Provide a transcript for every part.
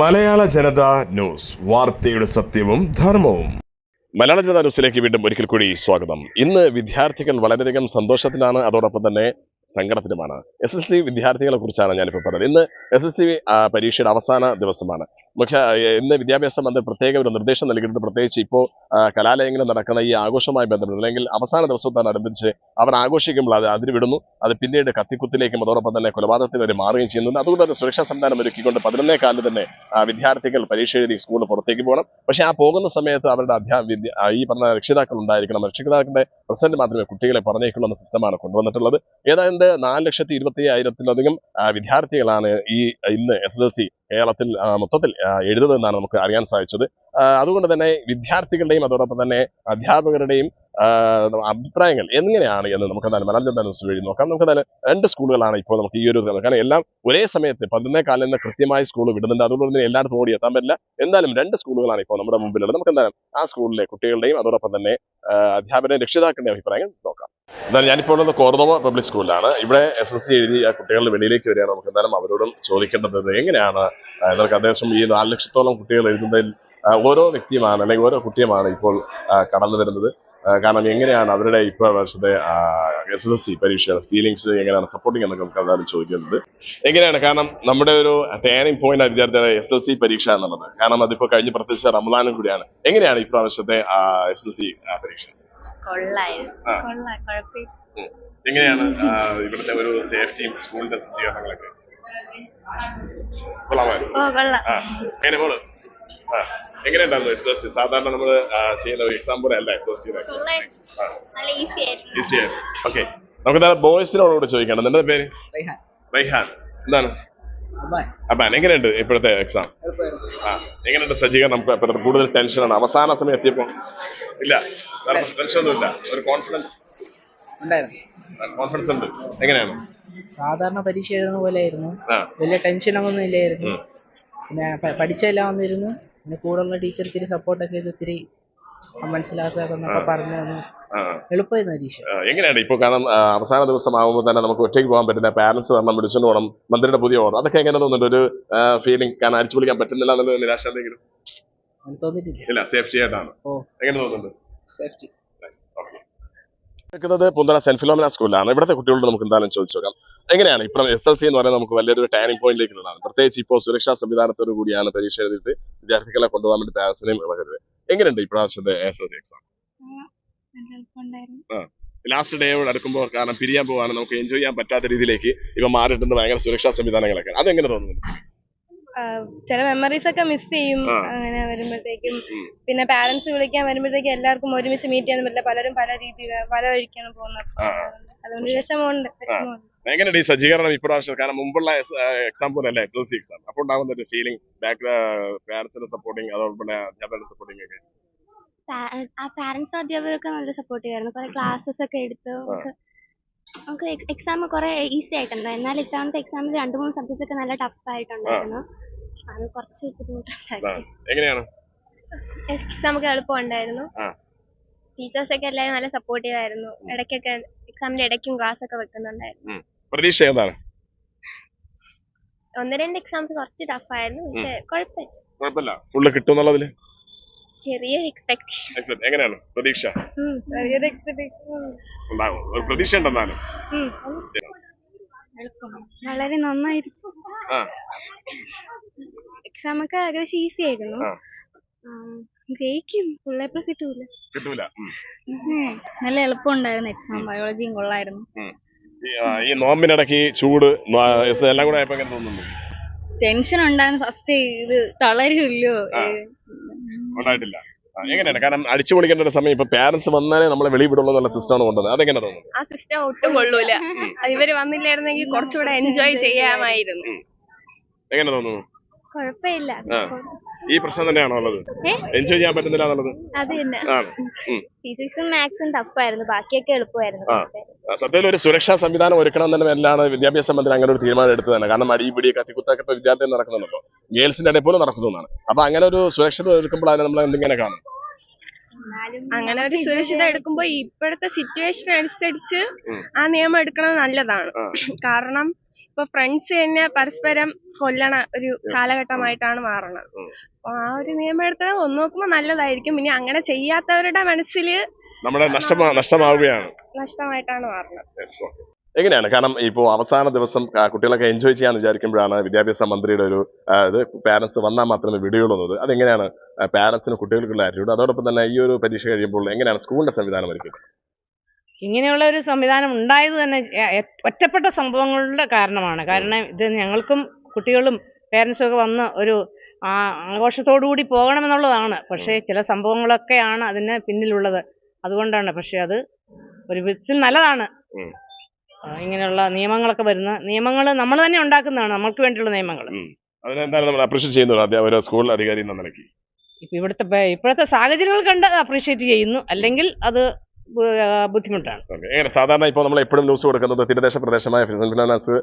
മലയാള ജനത news. വാർത്തയുടെ സത്യവും ധർമ്മവും. മലയാള ജനതാ ന്യൂസിലേക്ക് വീണ്ടും ഒരിക്കൽ കൂടി സ്വാഗതം. ഇന്ന് വിദ്യാർത്ഥികൾ വളരെയധികം സന്തോഷത്തിലാണ്. അതോടൊപ്പം തന്നെ സങ്കടത്തിലുമാണ്. എസ് എസ് സി വിദ്യാർത്ഥികളെ കുറിച്ചാണ് ഞാനിപ്പോൾ പറഞ്ഞത്. ഇന്ന് എസ് എസ് സി പരീക്ഷയുടെ അവസാന ദിവസമാണ്. മുഖ്യ ഇന്ന് വിദ്യാഭ്യാസ മന്ത്രി പ്രത്യേക ഒരു നിർദ്ദേശം നൽകിയിട്ടുണ്ട്. പ്രത്യേകിച്ച് ഇപ്പോൾ കലാലയങ്ങളിൽ നടക്കുന്ന ഈ ആഘോഷവുമായി ബന്ധപ്പെട്ട് അല്ലെങ്കിൽ അവസാന ദിവസത്തോടനുബന്ധിച്ച് അവർ ആഘോഷിക്കുമ്പോൾ അത് അതിര് വിടുന്നു അത് പിന്നീട് കത്തിക്കുത്തിലേക്കും അതോടൊപ്പം തന്നെ കൊലപാതകത്തിൽ വരെ മാറുകയും ചെയ്യുന്നുണ്ട്. അതുകൊണ്ട് തന്നെ സുരക്ഷാ സംവിധാനം ഒരുക്കിക്കൊണ്ട് പതിനൊന്നേ കാലിൽ തന്നെ വിദ്യാർത്ഥികൾ പരീക്ഷ എഴുതി സ്കൂളിൽ പുറത്തേക്ക് പോകണം. പക്ഷേ ആ പോകുന്ന സമയത്ത് അവരുടെ അധ്യാ ഈ പറഞ്ഞ രക്ഷിതാക്കൾ ഉണ്ടായിരിക്കണം. രക്ഷിതാക്കളുടെ പ്രസന്റ് മാത്രമേ കുട്ടികളെ പറഞ്ഞേക്കുള്ളൂ എന്ന സിസ്റ്റമാണ് കൊണ്ടുവന്നിട്ടുള്ളത്. ഏതാണ്ട് നാല് ലക്ഷത്തി ഇരുപത്തി അയ്യായിരത്തിലധികം വിദ്യാർത്ഥികളാണ് ഈ ഇന്ന് എസ് എസ് എൽ സി കേരളത്തിൽ മൊത്തത്തിൽ എഴുതുന്നതെന്നാണ് നമുക്ക് അറിയാൻ സാധിച്ചത്. അതുകൊണ്ട് തന്നെ വിദ്യാർത്ഥികളുടെയും അതോടൊപ്പം തന്നെ അധ്യാപകരുടെയും അഭിപ്രായങ്ങൾ എങ്ങനെയാണ് എന്ന് നമുക്ക് എന്തായാലും മലയാളം ന്യൂസ് വഴി നോക്കാം. നമുക്ക് എന്തായാലും രണ്ട് സ്കൂളുകളാണ് ഇപ്പോൾ നമുക്ക് ഈ ഒരു കാരണം എല്ലാം ഒരേ സമയത്ത് പതിനൊന്നേ കാലിൽ നിന്ന് കൃത്യമായി സ്കൂൾ വിടുന്നുണ്ട്. അതുകൊണ്ട് തന്നെ എല്ലായിടത്തും ഓടി എത്താൻ പറ്റില്ല. എന്തായാലും രണ്ട് സ്കൂളുകളാണ് ഇപ്പോൾ നമ്മുടെ മുമ്പിലുള്ളത്. നമുക്ക് എന്തായാലും ആ സ്കൂളിലെ കുട്ടികളുടെയും അതോടൊപ്പം തന്നെ അധ്യാപകരുടെയും രക്ഷിതാക്കളുടെയും അഭിപ്രായങ്ങൾ നോക്കാം. എന്നാൽ ഞാനിപ്പോൾ ഉള്ളത് കോർദോവ പബ്ലിക് സ്കൂളിലാണ്. ഇവിടെ എസ് എസ് സി എഴുതി ആ കുട്ടികൾ വെളിയിലേക്ക് വരികയാണ് നമുക്ക് എന്തായാലും അവരോടും ചോദിക്കേണ്ടത് എങ്ങനെയാണ്? നമുക്ക് അദ്ദേഹം ഈ നാല് ലക്ഷത്തോളം കുട്ടികൾ എഴുതുന്നതിൽ ഓരോ വ്യക്തിയുമാണ് അല്ലെങ്കിൽ ഓരോ കുട്ടിയുമാണ് ഇപ്പോൾ കടന്നു വരുന്നത് കാരണം എങ്ങനെയാണ് അവരുടെ ഇപ്പോൾ വർഷത്തെ എസ് എസ് എൽ സി പരീക്ഷയുടെ ഫീലിങ്സ് എങ്ങനെയാണ് സപ്പോർട്ടിങ് എന്നൊക്കെ നമുക്ക് എന്തായാലും ചോദിക്കുന്നത്. എങ്ങനെയാണ്? കാരണം നമ്മുടെ ഒരു ടേണിംഗ് പോയിന്റ് വിദ്യാർത്ഥികളുടെ എസ് എൽ സി പരീക്ഷ എന്നുള്ളത്. കാരണം അതിപ്പോ കഴിഞ്ഞ് പ്രത്യേകിച്ച് റമദാനും കൂടിയാണ്. എങ്ങനെയാണ് ഇപ്രാവശ്യത്തെ എസ് എൽ സി പരീക്ഷ? എങ്ങനെയാണ് ഇവിടുത്തെ ഒരു സേഫ്റ്റിയും സ്കൂളിന്റെ സജ്ജീകരണങ്ങളൊക്കെ കൊള്ളാമായിരുന്നു ഓ കൊള്ളാം. ആ. എങ്ങനെ ഉണ്ടായിരുന്നു എസ് എങ്ങനെയുണ്ടായിരുന്നു എസ് സി സാധാരണ നമ്മൾ ചെയ്യുന്ന ഒരു എക്സാം പോലെ അല്ല എസ് എസ് സിയുടെ എക്സാം ഈസി ആയിരുന്നു. ഈസി ആയിരുന്നു. ഓക്കെ നമുക്ക് എന്തായാലും ബോയ്സിനോട് കൂടെ ചോദിക്കണം. എന്താ പേര്? റൈഹാൻ. റൈഹാൻ എന്താണ്? അബ്ബാൻ. അപ്പാൻ എങ്ങനെയുണ്ട് ഇപ്പോഴത്തെ എക്സാം എളുപ്പമായിരുന്നു. ആ എങ്ങനെയുണ്ട് സജ്ജീകരണം നമുക്ക് ഇപ്പോഴത്തെ കൂടുതൽ ടെൻഷനാണ് അവസാന സമയം എത്തിയപ്പോ ഇല്ല. ടെൻഷൻ. ഒന്നും ഇല്ല. ഒരു കോൺഫിഡൻസ് ഉണ്ടായിരുന്നു. കോൺഫിഡൻസ് ഉണ്ട്. എങ്ങനെയാണ്? സാധാരണ പരീക്ഷ എഴുതുന്ന പോലെ ആയിരുന്നു വലിയ ടെൻഷൻ ഒന്നും ഇല്ലായിരുന്നു. പിന്നെ പഠിച്ചെല്ലാം വന്നിരുന്നു. പിന്നെ കൂടെയുള്ള ടീച്ചർ ഇത്തിരി സപ്പോർട്ടൊക്കെ ചെയ്ത് ഇത്തിരി പറഞ്ഞു തന്നു. എളുപ്പമായിരുന്നു എങ്ങനെയാണ് ഇപ്പോൾ കാരണം അവസാന ദിവസം ആകുമ്പോൾ തന്നെ നമുക്ക് ഒറ്റയ്ക്ക് പോകാൻ പറ്റില്ല പാരന്റ്സ് വരണം വിളിച്ചുകൊണ്ട് പോകണം മന്ത്രിയുടെ പുതിയ ഓർഡർ അതൊക്കെ എങ്ങനെ തോന്നുന്നുണ്ട്? ഒരു ഫീലിംഗ് കാരണം അടിച്ചു പൊളിക്കാൻ പറ്റുന്നില്ല എന്നുള്ള നിരാശ എന്തെങ്കിലും? ഇല്ല സേഫ്റ്റി ആയിട്ടാണ്. എങ്ങനെ തോന്നുന്നുണ്ട്? സേഫ്റ്റി നിൽക്കുന്നത് പുന്തള സെന്റ് ഫിലോമിന സ്കൂളിലാണ്. ഇവിടുത്തെ കുട്ടികളോട് നമുക്ക് എന്തായാലും ചോദിച്ചു നോക്കാം. എങ്ങനെയാണ്? ഇപ്പം എസ് എൽ സി എന്ന് പറയുന്നത് നമുക്ക് വലിയൊരു ടേണിംഗ് പോയിന്റിലേക്ക് ഉള്ളതാണ് പ്രത്യേകിച്ച് ഇപ്പോൾ സുരക്ഷാ സംവിധാനത്തോടു കൂടിയാണ് പരീക്ഷ എഴുതിയിട്ട് വിദ്യാർത്ഥികളെ കൊണ്ടുപോകാൻ വേണ്ടി പാരൻസിനെയും ഇറങ്ങരുത്. എങ്ങനെയുണ്ട് ഇപ്രാവശ്യത്തെ S L C exam last day അടുക്കുമ്പോൾ കാരണം പിരിയാൻ പോകാനും നമുക്ക് എൻജോയ് ചെയ്യാൻ പറ്റാത്ത രീതിയിലേക്ക് ഇപ്പൊ മാറിയിട്ടുണ്ട് ഭയങ്കര സുരക്ഷാ സംവിധാനങ്ങളൊക്കെ. അതെങ്ങനെ തോന്നുന്നു? ചില മെമ്മറീസ് ഒക്കെ മിസ് ചെയ്യും. അങ്ങനെ വരുമ്പോഴത്തേക്കും പിന്നെ പാരന്റ്സ് വിളിക്കാൻ വരുമ്പോഴത്തേക്കും എല്ലാവർക്കും ഒരുമിച്ച് മീറ്റ് ചെയ്യാൻ പറ്റില്ല. പലരും പല രീതിയിൽ പല വഴിക്കാണ് പോകുന്നത്. അതുകൊണ്ട് വിഷമമുണ്ട് വിഷമമുണ്ട്. എങ്ങനെയുണ്ട് ഈ സജ്ജീകരണം ഇപ്രാവശ്യം? കാരണം മുമ്പുള്ള എക്സാം പോലെ അല്ല? എസ് എൽ സി എക്സാം അപ്പൊ ഉണ്ടാകുന്ന ഒരു ഫീലിംഗ് ബാക്ക് പാരന്റ്സിന്റെ സപ്പോർട്ടിങ് അതോടൊപ്പം അധ്യാപകരുടെ സപ്പോർട്ടിംഗ് ഒക്കെ. ആ പാരന്റ്സും അധ്യാപകരൊക്കെ നല്ല സപ്പോർട്ടീവ് ആയിരുന്നു കുറെ ക്ലാസ്സസ് ഒക്കെ എടുത്ത് നമുക്ക് എക്സാം കുറെ ഈസി ആയിട്ടുണ്ട്. എന്നാൽ ഇത്തവണത്തെ എക്സാമിൽ രണ്ട് മൂന്ന് സബ്ജക്ട്സ് ഒക്കെ നല്ല ടഫ് ആയിട്ടുണ്ടായിരുന്നു. അത് കുറച്ച് ബുദ്ധിമുട്ടുണ്ടായിരുന്നു എങ്ങനെയാണ്? എക്സാം ഒക്കെ എളുപ്പമുണ്ടായിരുന്നു. ടീച്ചേഴ്സ് ഒക്കെ എല്ലാവരും നല്ല സപ്പോർട്ടീവ് ആയിരുന്നു ഇടയ്ക്കൊക്കെ എക്സാമിന്റെ ഇടയ്ക്കും ക്ലാസ് ഒക്കെ വെക്കുന്നുണ്ടായിരുന്നു. പ്രതീക്ഷ എന്താണ്? ഒന്ന് രണ്ട് എക്സാംസ് കുറച്ച് ടഫ് ആയിരുന്നു പക്ഷെ കുഴപ്പമില്ല. കുഴപ്പമില്ല. ഫുള്ള് കിട്ടും എന്നുള്ളതിൽ? ചെറിയൊരു എക്സ്പെക്ടേഷൻ എങ്ങനെയാണ്? പ്രതീക്ഷ? ചെറിയൊരു എക്സ്പെക്ടേഷൻ ഉണ്ടാകും ഒരു പ്രതീക്ഷ ഉണ്ടെന്നാലും വളരെ നന്നായിരുന്നു. എക്സാം ഒക്കെ ഏകദേശം ഈസി ആയിരുന്നു. ജയിക്കും. ഫുൾ എ പ്ലസ് കിട്ടൂല. നല്ല എളുപ്പം ഉണ്ടായിരുന്നു എളുപ്പമുണ്ടായിരുന്നു എക്സാം ബയോളജിയും കൊള്ളായിരുന്നു. ഈ, നോമ്പിനിടയ്ക്ക് ചൂട് എല്ലാം കൂടെ ആയപ്പോ എങ്ങനെ തോന്നുന്നു? ടെൻഷൻ ഉണ്ടായിരുന്നു. ഫസ്റ്റ് ഇത് തളരില്ലോ. ഉണ്ടായിട്ടില്ല. എങ്ങനെയാണ്? കാരണം അടിച്ചു പൊളിക്കേണ്ട ഒരു സമയം ഇപ്പൊ പാരന്റ്സ് വന്നാലേ നമ്മളെ വെളി വിടുള്ളൂ എന്നുള്ള സിസ്റ്റമാണ് കൊണ്ടുവന്നത് അതെങ്ങനെ തോന്നുന്നു? ആ സിസ്റ്റം ഒട്ടും കൊള്ളൂല. ഇവർ വന്നില്ലായിരുന്നെങ്കിൽ കുറച്ചുകൂടെ എൻജോയ് ചെയ്യാമായിരുന്നു. എങ്ങനെ തോന്നുന്നു? കുഴപ്പമില്ല. ഈ പ്രശ്നം തന്നെയാണോ ഉള്ളത്? എൻജോയ് ചെയ്യാൻ പറ്റുന്നില്ല എന്നുള്ളത്? അത് തന്നെ. ഫിസിക്സും മാത്സും ടഫായിരുന്നു ബാക്കിയൊക്കെ എളുപ്പമായിരുന്നു. സത്യത്തിൽ ഒരു സുരക്ഷാ സംവിധാനം ഒരുക്കണം തന്നെ എല്ലാണ് വിദ്യാഭ്യാസ മന്ത്രി അങ്ങനെ ഒരു തീരുമാനം എടുത്തത് തന്നെ. കാരണം അടി പിടി കത്തിക്കുത്തൊക്കെ ഇപ്പൊ വിദ്യാർത്ഥികൾ നടക്കുന്നുണ്ടല്ലോ. ഗേൾസിന്റെ ഇടയിൽ പോലും നടക്കുന്നതാണ് അപ്പൊ അങ്ങനെ ഒരു സുരക്ഷിത എടുക്കുമ്പോൾ അതിനെ നമ്മൾ എന്തിങ്ങനെ കാണും? അങ്ങനെ ഒരു സുരക്ഷിത എടുക്കുമ്പോ ഇപ്പോഴത്തെ സിറ്റുവേഷൻ അനുസരിച്ച് ആ നിയമം എടുക്കണത് നല്ലതാണ്. കാരണം ഇപ്പൊ ഫ്രണ്ട്സ് തന്നെ പരസ്പരം കൊല്ലണ ഒരു കാലഘട്ടമായിട്ടാണ് മാറുന്നത്. അപ്പൊ ആ ഒരു നിയമം എടുത്തത് ഒന്ന് നോക്കുമ്പോ നല്ലതായിരിക്കും. ഇനി അങ്ങനെ ചെയ്യാത്തവരുടെ മനസ്സിൽ നമ്മുടെ നഷ്ടമാ നഷ്ടമാവുകയാണ്. നഷ്ടമായിട്ടാണ് മാറുന്നത്. എങ്ങനെയാണ്? കാരണം ഇപ്പോൾ അവസാന ദിവസം കുട്ടികളൊക്കെ എൻജോയ് ചെയ്യാന്ന് വിചാരിക്കുമ്പോഴാണ് വിദ്യാഭ്യാസ മന്ത്രിയുടെ ഒരു അതായത് ഇത് പാരന്റ്സ് വന്നാൽ മാത്രമേ വിടുകയുള്ളൂ എന്നത്. അതെങ്ങനെയാണ് പാരന്റ്സിന് കുട്ടികൾക്കുള്ള ആറ്റിറ്റ്യൂഡ് അതോടൊപ്പം തന്നെ ഈ ഒരു പരീക്ഷ കഴിയുമ്പോൾ എങ്ങനെയാണ് സ്കൂളിന്റെ സംവിധാനം ഒരുക്കുന്നത് ഇങ്ങനെയുള്ള ഒരു സംവിധാനം ഉണ്ടായത് തന്നെ ഒറ്റപ്പെട്ട സംഭവങ്ങളുടെ കാരണമാണ്. കാരണം ഇത് ഞങ്ങൾക്കും കുട്ടികളും പേരൻസും ഒക്കെ വന്ന് ഒരു ആഘോഷത്തോടുകൂടി ആഘോഷത്തോടു കൂടി പോകണമെന്നുള്ളതാണ്. പക്ഷേ ചില സംഭവങ്ങളൊക്കെയാണ് അതിന് പിന്നിലുള്ളത്. അതുകൊണ്ടാണ്. പക്ഷേ അത് ഒരു വിധത്തിൽ നല്ലതാണ്. ഇങ്ങനെയുള്ള നിയമങ്ങളൊക്കെ വരുന്ന നിയമങ്ങൾ നമ്മൾ തന്നെ ഉണ്ടാക്കുന്നതാണ്. നമ്മൾക്ക് വേണ്ടിയുള്ള നിയമങ്ങൾ അതിനെന്താണ് നമ്മൾ അപ്രീഷിയേറ്റ് ചെയ്യുന്നത്? അധ്യാപക സ്കൂൾ അധികാരി എന്ന നിലയ്ക്ക് ഇപ്പം ഇവിടുത്തെ ഇപ്പോഴത്തെ സാഹചര്യങ്ങൾ കണ്ട് അപ്രീഷിയേറ്റ് ചെയ്യുന്നു. അല്ലെങ്കിൽ അത് ബുദ്ധിമുട്ടാണ്. Okay. എങ്ങനെ സാധാരണ ഇപ്പോൾ നമ്മൾ എപ്പോഴും ന്യൂസ് കൊടുക്കുന്നത് തീരദേശ പ്രദേശമായ സെന്റ് ഫിനാൻസ്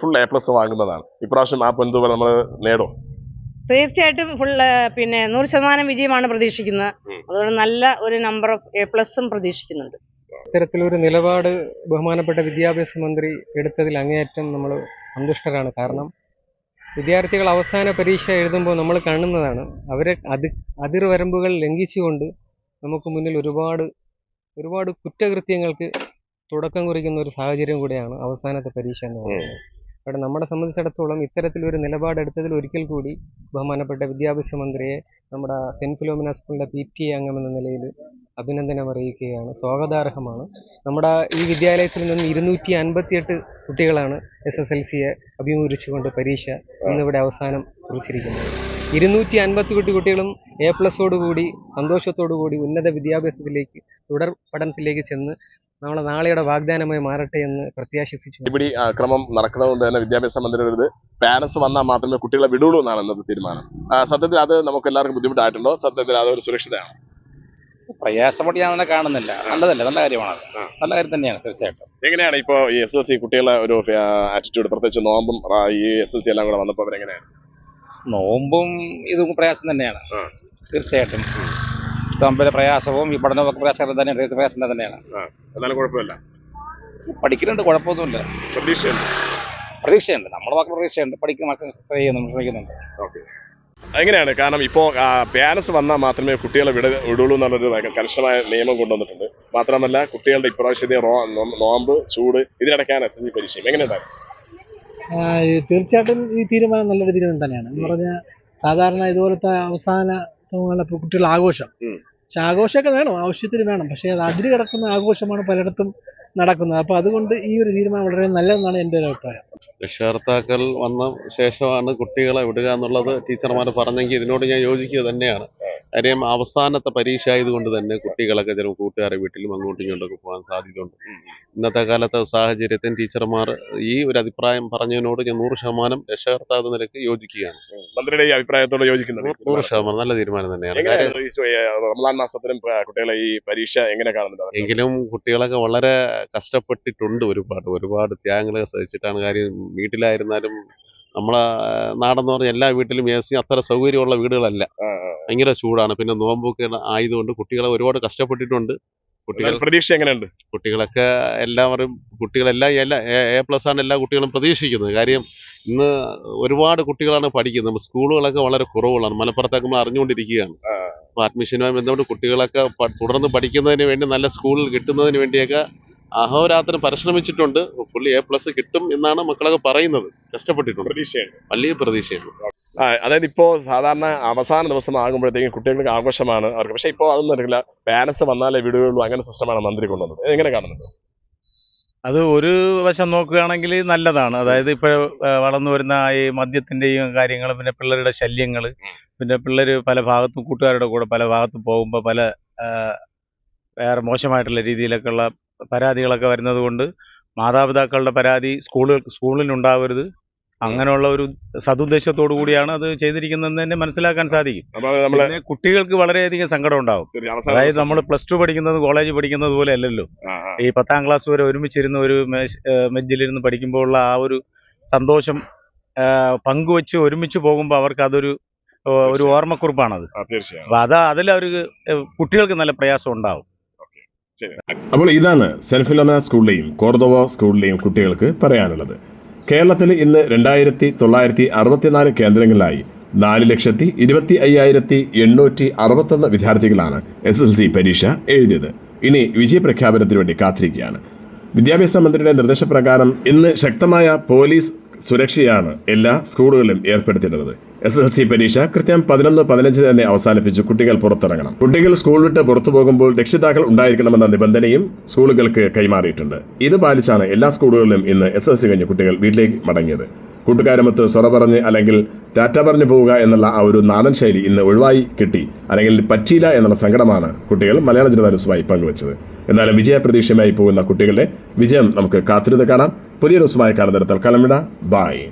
ഫുൾ എ പ്ലസ് വാങ്ങുന്നതാണ്. ഇപ്രാവശ്യം ആ പൊൻതൂവൽ നമ്മൾ നേടും? തീർച്ചയായിട്ടും ഫുൾ പിന്നെ നൂറ് ശതമാനം വിജയമാണ് പ്രതീക്ഷിക്കുന്നത്. അതുകൊണ്ട് നല്ല ഒരു നമ്പർ ഓഫ് എ പ്ലസും പ്രതീക്ഷിക്കുന്നുണ്ട്. ഇത്തരത്തിലൊരു നിലപാട് ബഹുമാനപ്പെട്ട വിദ്യാഭ്യാസ മന്ത്രി എടുത്തതിൽ അങ്ങേയറ്റം നമ്മൾ സന്തുഷ്ടരാണ്. കാരണം വിദ്യാർത്ഥികൾ അവസാന പരീക്ഷ എഴുതുമ്പോൾ നമ്മൾ കാണുന്നതാണ്. അവരെ അതി അതിർവരമ്പുകൾ ലംഘിച്ചുകൊണ്ട് നമുക്ക് മുന്നിൽ ഒരുപാട് ഒരുപാട് കുറ്റകൃത്യങ്ങൾക്ക് തുടക്കം കുറിക്കുന്ന ഒരു സാഹചര്യം കൂടിയാണ് അവസാനത്തെ പരീക്ഷ എന്ന് പറയുന്നത്. അവിടെ നമ്മളെ സംബന്ധിച്ചിടത്തോളം ഇത്തരത്തിലൊരു നിലപാടെടുത്തതിൽ ഒരിക്കൽ കൂടി ബഹുമാനപ്പെട്ട വിദ്യാഭ്യാസ മന്ത്രിയെ നമ്മുടെ സെന്റ് ഫിലോമിന സ്കൂളിന്റെ പി ടി എ അംഗം എന്ന നിലയിൽ അഭിനന്ദനം അറിയിക്കുകയാണ്. സ്വാഗതാർഹമാണ്. നമ്മുടെ ഈ വിദ്യാലയത്തിൽ നിന്ന് ഇരുന്നൂറ്റി അൻപത്തിയെട്ട് കുട്ടികളാണ് എസ് എസ് എൽ സിയെ അഭിമുഖീകരിച്ചുകൊണ്ട് പരീക്ഷ ഇന്നിവിടെ അവസാനം കുറിച്ചിരിക്കുന്നത്. ഇരുന്നൂറ്റി അൻപത്തിയെട്ട് കുട്ടികളും എ പ്ലസോടുകൂടി കൂടി സന്തോഷത്തോടു കൂടി ഉന്നത വിദ്യാഭ്യാസത്തിലേക്ക് തുടർ പഠനത്തിലേക്ക് ചെന്ന് നമ്മളെ നാളെയുടെ വാഗ്ദാനമായി മാറട്ടെ എന്ന് പ്രത്യാശിച്ചു ഇവിടെ ക്രമം നടക്കുന്നതുകൊണ്ട് തന്നെ വിദ്യാഭ്യാസ മന്ത്രിയുടെ ഒരു പാരന്റ്സ് വന്നാൽ മാത്രമേ കുട്ടികളെ വിടുള്ളൂ എന്നാണ് ഇന്നത്തെ തീരുമാനം. സത്യത്തിൽ അത് നമുക്ക് എല്ലാവർക്കും ബുദ്ധിമുട്ടായിട്ടുണ്ടോ? സത്യത്തിൽ അത് ഒരു സുരക്ഷിതയാണ്? പ്രയാസപ്പെട്ട് ഞാൻ അങ്ങനെ കാണുന്നില്ല. നല്ലതല്ല നല്ല കാര്യമാണ്. നല്ല കാര്യം തന്നെയാണ് തീർച്ചയായിട്ടും. എങ്ങനെയാണ് ഇപ്പോൾ ഈ എസ് എൽ സി കുട്ടികളെ ഒരു ആറ്റിറ്റ്യൂഡ് പ്രത്യേകിച്ച് നോമ്പും ഈ എസ് എൽ സി എല്ലാം കൂടെ വന്നപ്പോൾ അവരെങ്ങനെയാണ്? നോമ്പും ഇതും പ്രയാസം തന്നെയാണ്. തീർച്ചയായിട്ടും. തമ്മിലെ പ്രയാസവും ഈ പഠനവും പ്രയാസം തന്നെയാണ് പ്രയാസം തന്നെയാണ്. എന്നാലും കുഴപ്പമില്ല. പഠിക്കുന്നുണ്ട് കുഴപ്പമൊന്നുമില്ല. പ്രതീക്ഷയുണ്ട്. പ്രതീക്ഷയുണ്ട്. നമ്മുടെ വാക്ക് പ്രതീക്ഷയുണ്ട്. പഠിക്കുന്ന ട്രൈ ശ്രമിക്കുന്നുണ്ട്. ഓക്കെ. എങ്ങനെയാണ്? കാരണം ഇപ്പോൾ ബാലൻസ് വന്നാൽ മാത്രമേ കുട്ടികളെ വിട വിടുള്ളൂ എന്നുള്ളൊരു കർശനമായ നിയമം കൊണ്ടുവന്നിട്ടുണ്ട്. മാത്രമല്ല കുട്ടികളുടെ ഇപ്രാവശ്യത്തെ നോമ്പ് ചൂട് ഇതിനിടയ്ക്കാണ് എസ് എൻ ജി പരീക്ഷയും എങ്ങനെയുണ്ടായിരുന്നു? തീർച്ചയായിട്ടും ഈ തീരുമാനം നല്ലൊരു തീരുമാനം തന്നെയാണ്. എന്ന് പറഞ്ഞാൽ സാധാരണ ഇതുപോലത്തെ അവസാന സമൂഹങ്ങളിലെ കുട്ടികളുടെ ആഘോഷം. പക്ഷെ ആഘോഷമൊക്കെ വേണം ആവശ്യത്തിന് വേണം. പക്ഷേ അത് അതിര് കിടക്കുന്ന ആഘോഷമാണ് പലയിടത്തും നടക്കുന്നത്. അപ്പോൾ അതുകൊണ്ട് ഈ ഒരു തീരുമാനം വളരെ നല്ലതെന്നാണ് എന്റെ ഒരു അഭിപ്രായം. രക്ഷകർത്താക്കൾ വന്ന ശേഷമാണ് കുട്ടികളെ വിടുക എന്നുള്ളത് ടീച്ചർമാർ പറഞ്ഞെങ്കിൽ ഇതിനോട് ഞാൻ യോജിക്കുക തന്നെയാണ്. കാര്യം അവസാനത്തെ പരീക്ഷ ആയതുകൊണ്ട് തന്നെ കുട്ടികളൊക്കെ ചിലപ്പോൾ കൂട്ടുകാരെ വീട്ടിലും അങ്ങോട്ടും ഇങ്ങോട്ടൊക്കെ പോകാൻ സാധ്യതയുണ്ട്. ഇന്നത്തെ കാലത്തെ സാഹചര്യത്തിൽ ടീച്ചർമാർ ഈ ഒരു അഭിപ്രായം പറഞ്ഞതിനോട് ഞാൻ നൂറ് ശതമാനം രക്ഷകർത്താവ് നിലയ്ക്ക് യോജിക്കുകയാണ്. അഭിപ്രായത്തോട് യോജിക്കുന്നുണ്ട്. നൂറ് ശതമാനം നല്ല തീരുമാനം തന്നെയാണ്. കാര്യം റമദാൻ മാസത്തിലും കുട്ടികളെ ഈ പരീക്ഷ എങ്ങനെ കാണുന്നുണ്ട്? എങ്കിലും കുട്ടികളൊക്കെ വളരെ കഷ്ടപ്പെട്ടിട്ടുണ്ട് ഒരുപാട്. ഒരുപാട് ത്യാഗങ്ങൾ സഹിച്ചിട്ടാണ് കാര്യം. വീട്ടിലായിരുന്നാലും നമ്മളെ നാടെന്ന് പറഞ്ഞ എല്ലാ വീട്ടിലും എ സി അത്ര സൗകര്യമുള്ള വീടുകളല്ല. ഭയങ്കര ചൂടാണ്. പിന്നെ നോമ്പൊക്കെ ആയതുകൊണ്ട് കുട്ടികളെ ഒരുപാട് കഷ്ടപ്പെട്ടിട്ടുണ്ട്. കുട്ടികൾ പ്രതീക്ഷ എങ്ങനെയുണ്ട്? കുട്ടികളൊക്കെ എല്ലാവരും കുട്ടികളെല്ലാം എല്ലാ എ പ്ലസ് ആണ് എല്ലാ കുട്ടികളും പ്രതീക്ഷിക്കുന്നത്. കാര്യം ഇന്ന് ഒരുപാട് കുട്ടികളാണ് പഠിക്കുന്നത്. സ്കൂളുകളൊക്കെ വളരെ കുറവുകളാണ്. മലപ്പുറത്തൊക്കെ നമ്മൾ അറിഞ്ഞുകൊണ്ടിരിക്കുകയാണ്. അപ്പോൾ അഡ്മിഷനുമായി ബന്ധപ്പെട്ട് കുട്ടികളൊക്കെ തുടർന്ന് പഠിക്കുന്നതിന് വേണ്ടി നല്ല സ്കൂളിൽ കിട്ടുന്നതിന് വേണ്ടിയൊക്കെ അഹോരാത്രം പരിശ്രമിച്ചിട്ടുണ്ട്. പുള്ളി എ പ്ലസ് കിട്ടും എന്നാണ് മക്കളൊക്കെ പറയുന്നത്. കഷ്ടപ്പെട്ടിട്ടുണ്ട്. വലിയ പ്രതീക്ഷയാണ് അതായത് ഇപ്പോ സാധാരണ അവസാന ദിവസം ആകുമ്പോഴത്തേക്കും കുട്ടികൾക്ക് ആഘോഷമാണ് അവർക്ക്. പക്ഷേ ഇപ്പോ അതൊന്നും അറിയില്ല. പാരന്റ്സ് വന്നാലേ വീടുകളിലും അങ്ങനെ സിസ്റ്റമാണ് മന്ത്രി കൊണ്ടുവന്നത്. എങ്ങനെ കാണുന്നുണ്ട്? അത് ഒരു വശം നോക്കുകയാണെങ്കിൽ നല്ലതാണ്. അതായത് ഇപ്പോൾ വളർന്നു വരുന്ന ഈ മദ്യത്തിന്റെയും കാര്യങ്ങളും പിന്നെ പിള്ളേരുടെ ശല്യങ്ങൾ പിന്നെ പിള്ളേർ പല ഭാഗത്തും കൂട്ടുകാരുടെ കൂടെ പല ഭാഗത്തും പോകുമ്പോൾ പല വേറെ മോശമായിട്ടുള്ള രീതിയിലൊക്കെയുള്ള പരാതികളൊക്കെ വരുന്നത് കൊണ്ട് മാതാപിതാക്കളുടെ പരാതി സ്കൂളുകൾ സ്കൂളിലുണ്ടാവരുത് അങ്ങനെയുള്ള ഒരു സതുദ്ദേശത്തോടു കൂടിയാണ് അത് ചെയ്തിരിക്കുന്നതെന്ന് തന്നെ മനസ്സിലാക്കാൻ സാധിക്കും. പിന്നെ കുട്ടികൾക്ക് വളരെയധികം സങ്കടം ഉണ്ടാവും. അതായത് നമ്മൾ പ്ലസ് ടു പഠിക്കുന്നത് കോളേജ് പഠിക്കുന്നത് പോലെ അല്ലല്ലോ. ഈ പത്താം ക്ലാസ് വരെ ഒരുമിച്ചിരുന്ന ഒരു മെഞ്ചിലിരുന്ന് പഠിക്കുമ്പോൾ ഉള്ള ആ ഒരു സന്തോഷം പങ്കുവെച്ച് ഒരുമിച്ച് പോകുമ്പോൾ അവർക്ക് അതൊരു ഒരു ഓർമ്മക്കുറിപ്പാണത്. അപ്പൊ അതാ അതിൽ അവർക്ക് കുട്ടികൾക്ക് നല്ല പ്രയാസം ഉണ്ടാവും. അപ്പോൾ ഇതാണ് സെന്റ് ഫിലോമിന സ്കൂളിലെയും കോർദോവ സ്കൂളിലെയും കുട്ടികൾക്ക് പറയാനുള്ളത്. കേരളത്തിൽ ഇന്ന് രണ്ടായിരത്തി തൊള്ളായിരത്തി അറുപത്തിനാല് കേന്ദ്രങ്ങളിലായി നാല് ലക്ഷത്തി ഇരുപത്തി അയ്യായിരത്തി എണ്ണൂറ്റി അറുപത്തൊന്ന് വിദ്യാർത്ഥികളാണ് എസ് എൽ സി പരീക്ഷ എഴുതിയത്. ഇനി വിജയപ്രഖ്യാപനത്തിന് വേണ്ടി കാത്തിരിക്കുകയാണ്. വിദ്യാഭ്യാസ മന്ത്രിയുടെ നിർദ്ദേശപ്രകാരം ഇന്ന് ശക്തമായ പോലീസ് സുരക്ഷയാണ് എല്ലാ സ്കൂളുകളിലും ഏർപ്പെടുത്തിയിട്ടുള്ളത്. എസ് എൽ സി പരീക്ഷ കൃത്യം പതിനൊന്ന് പതിനഞ്ച് തന്നെ അവസാനിപ്പിച്ച് കുട്ടികൾ പുറത്തിറങ്ങണം. കുട്ടികൾ സ്കൂൾ വിട്ട് പുറത്തു പോകുമ്പോൾ രക്ഷിതാക്കൾ ഉണ്ടായിരിക്കണമെന്ന നിബന്ധനയും സ്കൂളുകൾക്ക് കൈമാറിയിട്ടുണ്ട്. ഇത് പാലിച്ചാണ് എല്ലാ സ്കൂളുകളിലും ഇന്ന് എസ് എൽ സി കഴിഞ്ഞ് കുട്ടികൾ വീട്ടിലേക്ക് മടങ്ങിയത്. കൂട്ടുകാരുമൊത്ത് സൊറ പറഞ്ഞ് അല്ലെങ്കിൽ ടാറ്റ പറഞ്ഞു പോവുക എന്നുള്ള ആ ഒരു നാടൻ ശൈലി ഇന്ന് ഒഴിവായി കിട്ടി. അല്ലെങ്കിൽ പറ്റിയില്ല എന്നുള്ള സങ്കടമാണ് കുട്ടികൾ മലയാള ജനതാ ന്യൂസുമായി പങ്കുവച്ചത്. എന്നാലും വിജയപ്രതീക്ഷയുമായി പോകുന്ന കുട്ടികളുടെ വിജയം നമുക്ക് കാത്തിരുന്ന് കാണാം. പുതിയ ന്യൂസുമായി കാണുന്നിടത്താൽ കലമിട. ബായ്